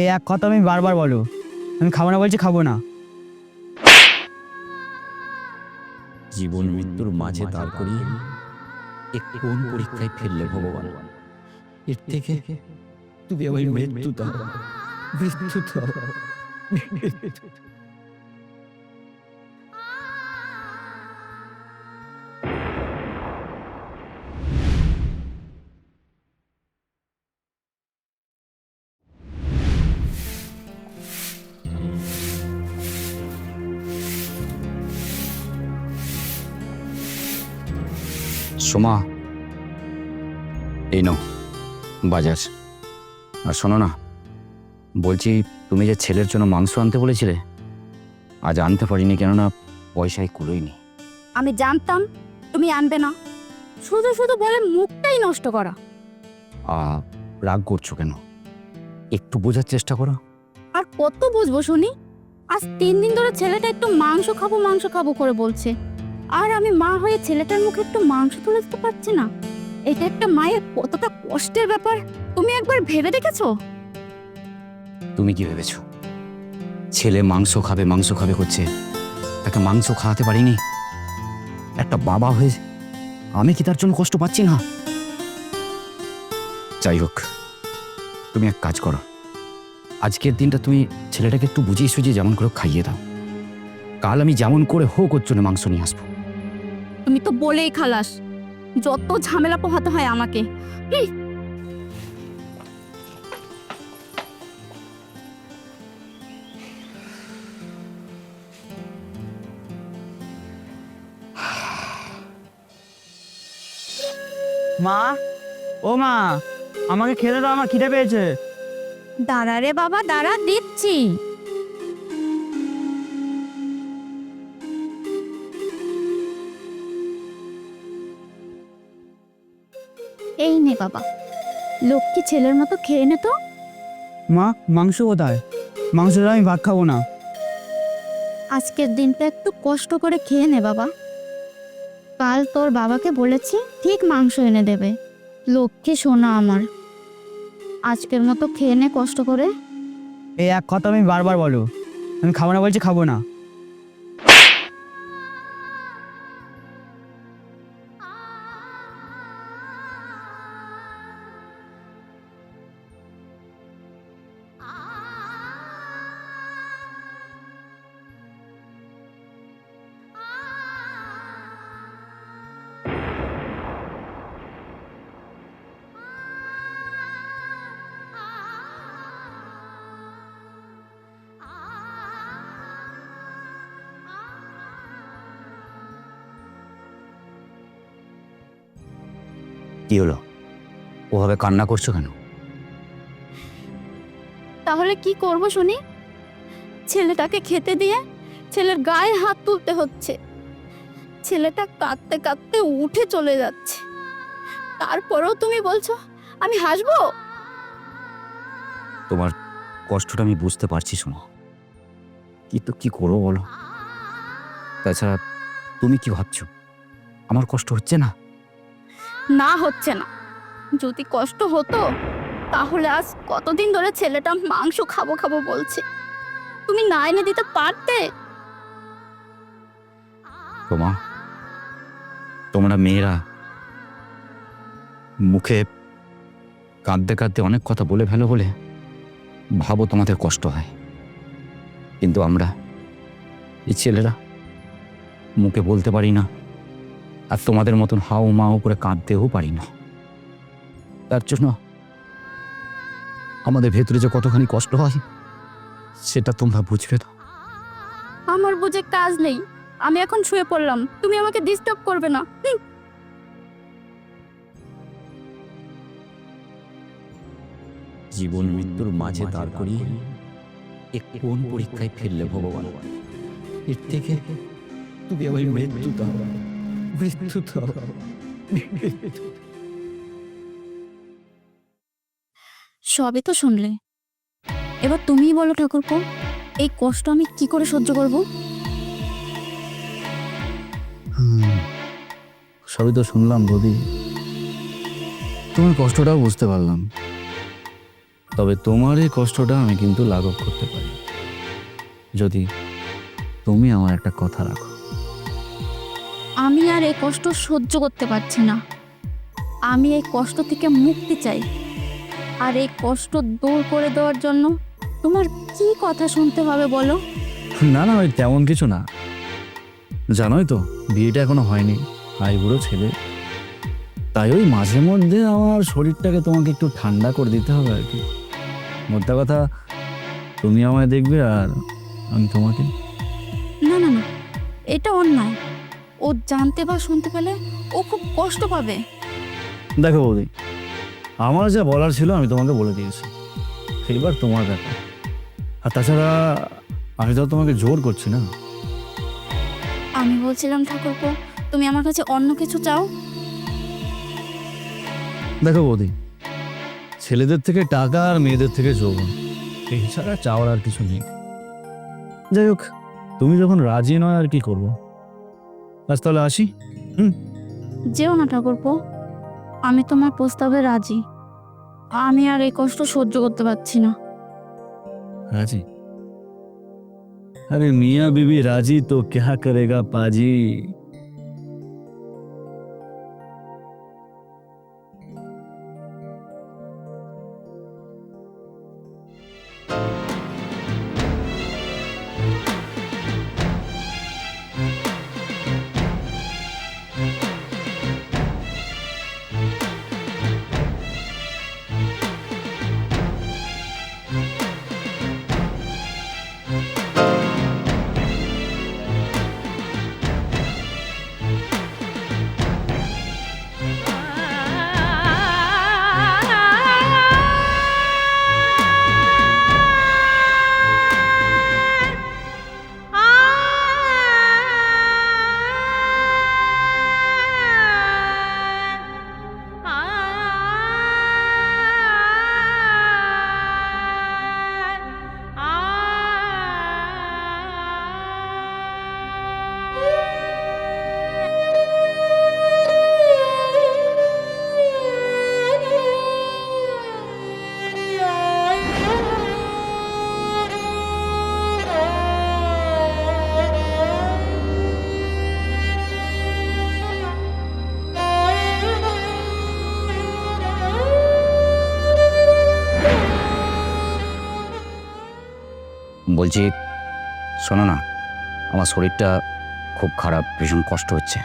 এই এক কথা আমি বারবার বলো। আমি খাব না বলছি খাব না। জীবন মৃত্যুর মাঝে দাঁড় করিয়ে কোন পরীক্ষায় ফেললে ভগবান? এর থেকে তুমি আমার মৃত্যু দাও। মৃত্যু দাও। সোমা। এই নাও বাজার আর শোনো না বলছি তুমি যে ছেলের জন্য মাংস আনতে বলেছিলে আজ আনতে পারিনি কেননা পয়সায় কুলোইনি। আমি জানতাম তুমি আনবে না। শুধু শুধু বলে মুখটাই নষ্ট করা। আ রাগ করছ কেন? একটু বোঝার চেষ্টা করো। আর কত বুঝব শুনি? আজ তিন দিন ধরে ছেলেটা একটু মাংস খাব মাংস খাব করে বলছে। আর আমি মা হয়ে ছেলেটার মুখে একটু মাংস তুলে দিতে পারছি না। এটা একটা মায়ের কতটা কষ্টের ব্যাপার। তুমি একবার ভেবে দেখেছ? তুমি কি ভেবেছো? ছেলে মাংস খাবে মাংস খাবে করছে তাকে মাংস খাওয়াতে পারিনি। একটা বাবা হয়ে আমি কি তার জন্য কষ্ট পাচ্ছি না? যাই হোক, তুমি এক কাজ করো। আজকের দিনটা তুমি ছেলেটাকে একটু বুঝিয়ে সুঝিয়ে যেমন করে খাইয়ে দাও। কাল আমি যেমন করে হোক ওর জন্য মাংস নিয়ে আসব। তুমি তো বলেই খালাস। যত ঝামেলা পোহাতে হয় আমাকে। মা ও মা আমাকে খেতে দাও আমার খিদে পেয়েছে। দাঁড়া রে বাবা দাঁড়া দিচ্ছি। এই নে বাবা। লক্ষ্মী ছেলের মতো খেয়ে নে তো। মা মাংস কোথায়? মাংস ছাড়া আমি ভাত খাব না। আজকের দিনটা একটু কষ্ট করে খেয়ে নে বাবা। কাল তোর বাবাকে বলেছি ঠিক মাংস এনে দেবে। লক্ষ্মী সোনা আমার। আজকের মতো খেয়ে নে কষ্ট করে। এই এক কথা আমি বারবার বলো। আমি খাব না বলছি খাব না। কি হলো? ওভাবে কান্না করছ কেন? তাহলে কি করব শুনি? ছেলেটাকে খেতে দিয়ে ছেলের গায়ে হাত তুলতে হচ্ছে। ছেলেটা কাঁদতে কাঁদতে উঠে চলে যাচ্ছে। তারপরেও তুমি বলছো আমি হাসবো? তোমার কষ্টটা আমি বুঝতে পারছি শোনো। কিন্তু কি করব বলো? তাছাড়া তুমি কি ভাবছ? আমার কষ্ট হচ্ছে না? না হচ্ছে না। যদি কষ্ট হতো, তাহলে আজ কতদিন ধরে ছেলেটা মাংস খাব খাব বলছে। তুমি না এনে দিতে পারতে? তোমা তোমরা মেয়েরা মুখে কাঁদতে কাঁদতে অনেক কথা বলে ফেলো বলে ভাবো তোমাদের কষ্ট হয়। কিন্তু আমরা এই ছেলেরা মুখে বলতে পারি না। আর তোমাদের মতন হাও মাও করে কাঁদতেও পারি না। তার জন্য আমাদের ভেতরে যে কতখানি কষ্ট হয় সেটা তোমরা বুঝবে তো আমার বুঝে কাজ নেই। আমি এখন শুয়ে পড়লাম। তুমি আমাকে ডিস্টার্ব করবে না। জীবন মৃত্যুর মাঝে দাঁড় করিয়ে এ কোন পরীক্ষায় ফেললে ভগবান? এর থেকে তুমি আমার মৃত্যু দাও। মৃত্যু দাও সবই তো শুনলে। এবার তুমিই বলো ঠাকুরপো এই কষ্ট আমি কি করে সহ্য করব? সবই তো শুনলাম বৌদি। তোমার কষ্টটাও বুঝতে পারলাম। তবে তোমার এই কষ্টটা আমি কিন্তু লাঘব করতে পারি। যদি তুমি আমার একটা কথা রাখো। আর এই কষ্ট সহ্য করতে পারছি না। আমি এই কষ্ট থেকে মুক্তি চাই। আর এই কষ্ট দূর করে দেওয়ার জন্য তোমার কি কথা শুনতে হবে বলো? না না ওই তেমন কিছু না। জানোই তো বিয়েটা এখনও হয়নি হাই বুড়ো ছেলে। তাই ওই মাঝে মধ্যে আমার শরীরটাকে তোমাকে একটু ঠান্ডা করে দিতে হবে আর কি। মোদ্দা কথা তুমি আমায় দেখবে আর আমি তোমাকে। না না না এটা অন্যায়। ও জানতে বা শুনতে পেলে ও খুব কষ্ট পাবে। দেখো বৌদি আমার যা বলার ছিল আমি তোমাকে বলে দিয়েছি। এবার তোমার ব্যাপার। আর তাছাড়া আমি তো তোমাকে জোর করছি না। আমি বলছিলাম ঠাকুরপো তুমি আমার কাছে অন্য কিছু চাও? দেখো বৌদি ছেলেদের থেকে টাকা আর মেয়েদের থেকে যৌবন এছাড়া চাওয়ার আর কিছু নেই। যাই হোক তুমি যখন রাজি নয় আর কি করব? আজ তাহলে আসি যেও না ঠাকুরপো আমি তোমার প্রস্তাবে রাজি আমি আর এই কষ্ট সহ্য করতে পারছি না রাজি अरे मियाँ बीबी राजी तो क्या करेगा पाजी বলছি শোনো না আমার শরীরটা খুব খারাপ ভীষণ কষ্ট হচ্ছে।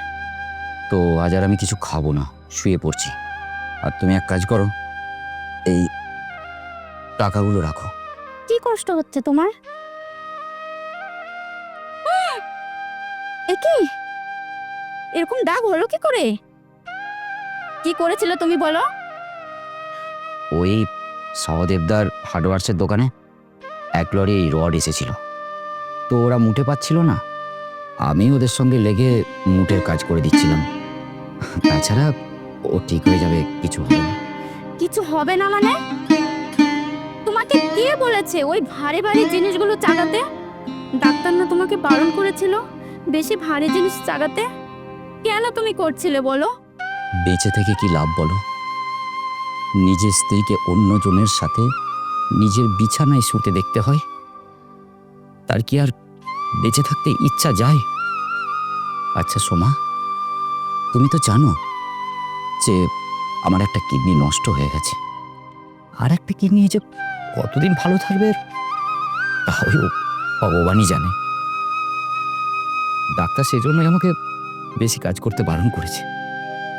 তো আজ আর আমি কিছু খাব না শুয়ে পড়ছি। আর তুমি এক কাজ করো এই টাকাগুলো রাখো। কি কষ্ট হচ্ছে তোমার? এ কি? এরকম দাগ হলো কি করে? কি করেছিল তুমি বলো? ওই সহদেবদার হার্ডওয়ার্সের দোকানে এক লরি রড এসেছিল। তো ওরা মুঠে পাচ্ছিল না। আমি ওদের সঙ্গে লেগে মুটের কাজ করে দিচ্ছিলাম। তাছাড়া ও ঠিক হয়ে যাবে কিছু হবে না। কিছু হবে না মানে? তোমাকে কে বলেছে ওই ভারী ভারী জিনিসগুলো চাগাতে? ডাক্তার না তোমাকে বারণ করেছিল বেশি ভারী জিনিস চাগাতে? কেন তুমি করছিলে বলো? বেঁচে থেকে কি লাভ বলো? নিজের স্ত্রীকে অন্যজনের সাথে নিজের বিছানায় শুতে দেখতে হয়। তার কি আর বেঁচে থাকতে ইচ্ছা যায়? আচ্ছা সোমা, তুমি তো জানো যে আমার একটা কিডনি নষ্ট হয়ে গেছে। আর একটা কিডনি যে কতদিন ভালো থাকবে তাহলে ভগবানই জানে। ডাক্তার সেজন্যই আমাকে বেশি কাজ করতে বারণ করেছে।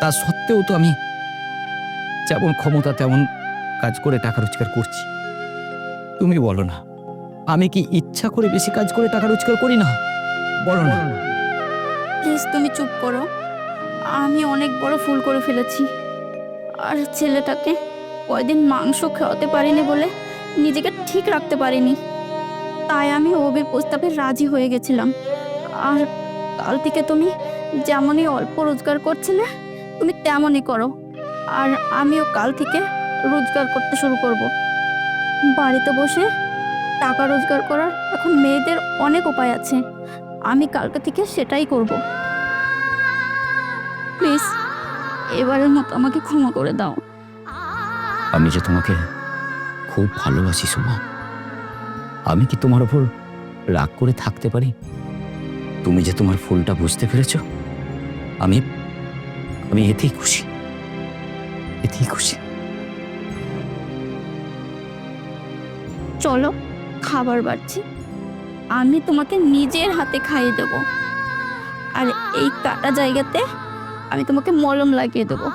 তা সত্ত্বেও তো আমি যেমন ক্ষমতা, তেমন কাজ করে টাকা রোজগার করছি। তুমি বলো না। আমি কি ইচ্ছা করে বেশি কাজ করে টাকা রোজগার করি না? বলো না। প্লিজ তুমি চুপ করো। আমি অনেক বড় ফুল করে ফেলেছি। আর ছেলেটাকে কয়দিন মাংস খাওয়াতে পারিনি বলে নিজেকে ঠিক রাখতে পারিনি। তাই আমি অবির প্রস্তাবে রাজি হয়ে গেছিলাম। আর কাল থেকে তুমি যেমনই অল্প রোজগার করছিলে, তুমি তেমনই করো। আর আমিও কাল থেকে রোজগার করতে শুরু করব। বাড়িতে বসে টাকা রোজগার করার এখন মেয়েদের অনেক উপায় আছে। আমি কালকে থেকে সেটাই করব। প্লিজ, এবারের মতো আমাকে ক্ষমা করে দাও। আমি যে তোমাকে খুব ভালোবাসি, সোমা, আমি কি তোমার ওপর রাগ করে থাকতে পারি? তুমি যে তোমার ফুলটা বুঝতে পেরেছ, আমি আমি এতেই খুশি এতেই খুশি। চলো, খাবার বাড়ছি। আমি তোমাকে নিজের হাতে খাইয়ে দেবো। আর এই কাটা জায়গাতে আমি তোমাকে মলম লাগিয়ে দেবো।